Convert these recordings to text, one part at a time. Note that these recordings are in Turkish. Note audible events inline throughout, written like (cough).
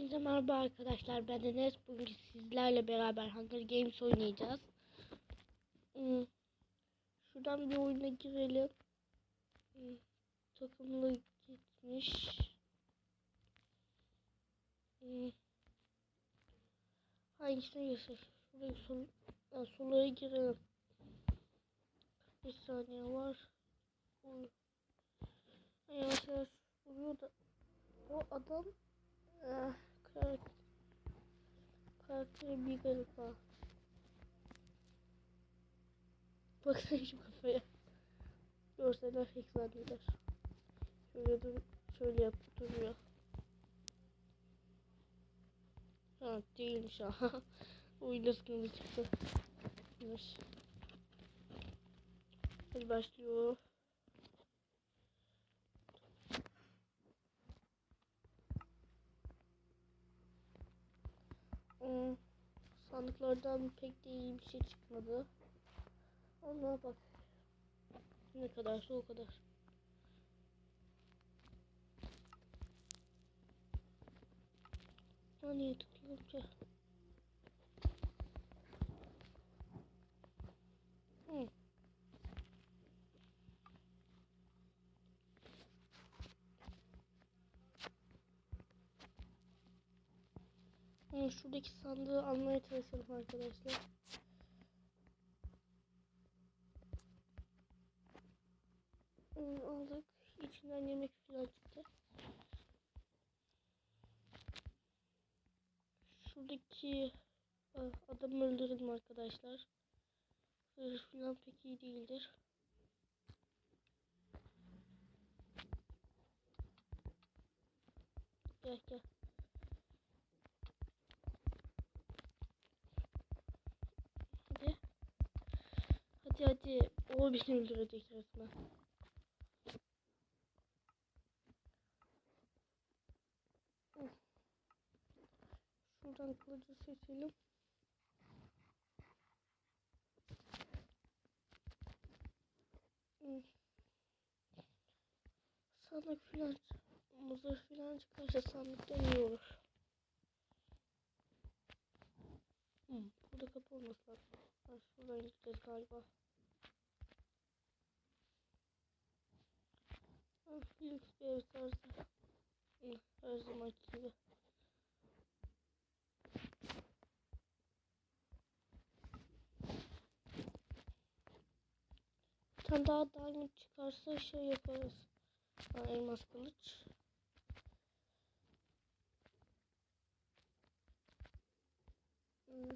Hepinize merhaba arkadaşlar. Ben Enes. Bugün sizlerle beraber Hunger Games oynayacağız. Hmm. Şuradan bir oyuna girelim. Hmm. Takımlı gitmiş. Hmm. Hangisine girsek? Şuraya sol, ha, solaya girelim. Bir saniye var. Yavaş yavaş vuruyor da o adam eh, karakter, karakteri bir garip ha. Baksana şu kafaya. Görseler hack zanneder. Şöyle dur, şöyle yapıp duruyor. Ha değilmiş ha. (laughs) Oyunda sıkıntı çıktı. Hadi başlıyor. Hmm, sandıklardan pek de iyi bir şey çıkmadı. Ama bak. Ne kadarsa o kadar. Hani tıklayalım ki? Hmm. Şuradaki sandığı almaya çalışalım arkadaşlar. Aldık. İçinden yemek falan çıktı. Şuradaki ah, adamı öldürelim arkadaşlar. Hırh falan pek iyi değildir. Gel gel. Hadi. Hadi hadi. O beni öldürecek resmen. Şuradan kılıcı seçelim. Sandık filan, muzur filan çıkarsa sandıktan iyi olur. Hmm, burada kapı olması lazım. Ha, şuradan gideceğiz galiba. Ha, lüks bir tarzı. Hı, Her zamanki gibi. Tane daha diamond çıkarsa şey yaparız. Ha, elmas kılıç. Hmm.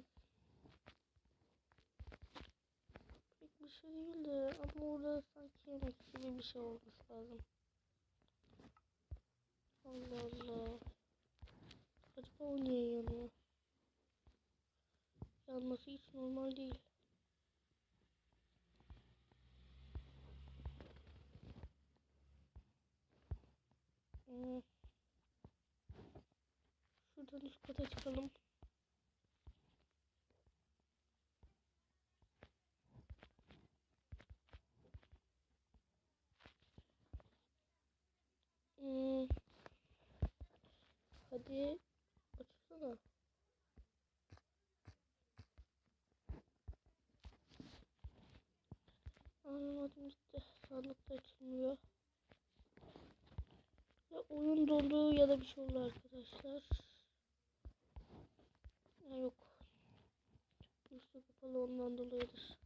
Pek bir şey değil de ama orada sanki yemek gibi bir şey olması lazım. Allah Allah. Acaba o niye yanıyor? Yanması hiç normal değil. Hmm. Şuradan üst kata çıkalım. Hmm. Hadi açsana. Anlamadım işte. Sandık da açılmıyor. Ya oyun dondu ya da bir şey oldu arkadaşlar. Ya yok. Üstü kapalı ondan dolayıdır.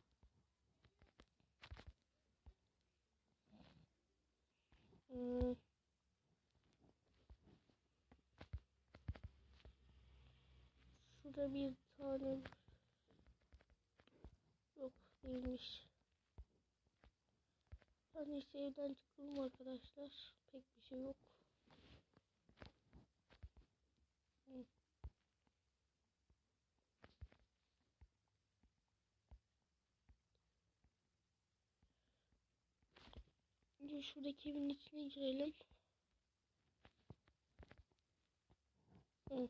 Hmm. Şurada bir tane yok değilmiş. Ben işte evden çıkalım arkadaşlar. Pek bir şey yok. Hı. Önce şuradaki evin içine girelim. Hı.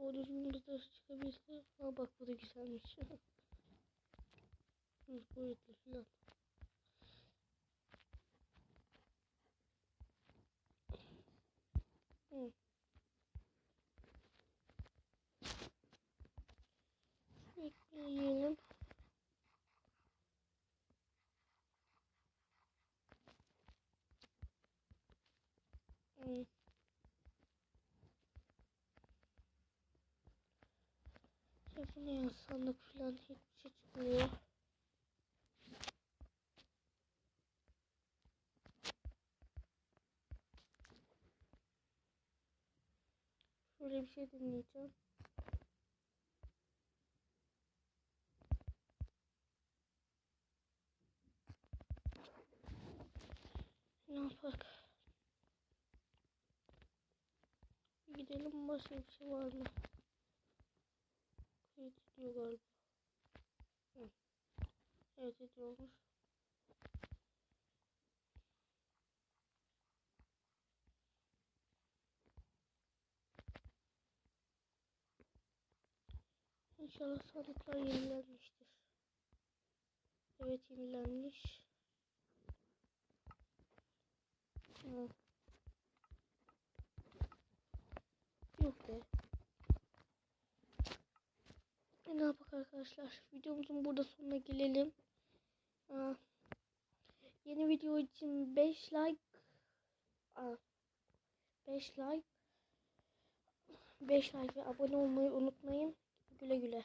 Doğru düzgün bir ders çıkabilse. Ha bak bu da güzelmiş. (laughs) Boyutlu filan. Hı. Ekleyelim. Hı. Ya bu ne sandık falan hiçbir şey çıkmıyor. Şöyle bir şey dinleyeceğim. Ne yapak? Gidelim başka bir şey var mı? Kayıt ediyor galiba. Evet ediyormuş. İnşallah sandıklar yenilenmiştir. Evet yenilenmiş. Hı. Yok be. Yapak arkadaşlar? Videomuzun burada sonuna gelelim. Aa, yeni video için 5 like Aa, 5 like 5 like ve abone olmayı unutmayın. Güle güle.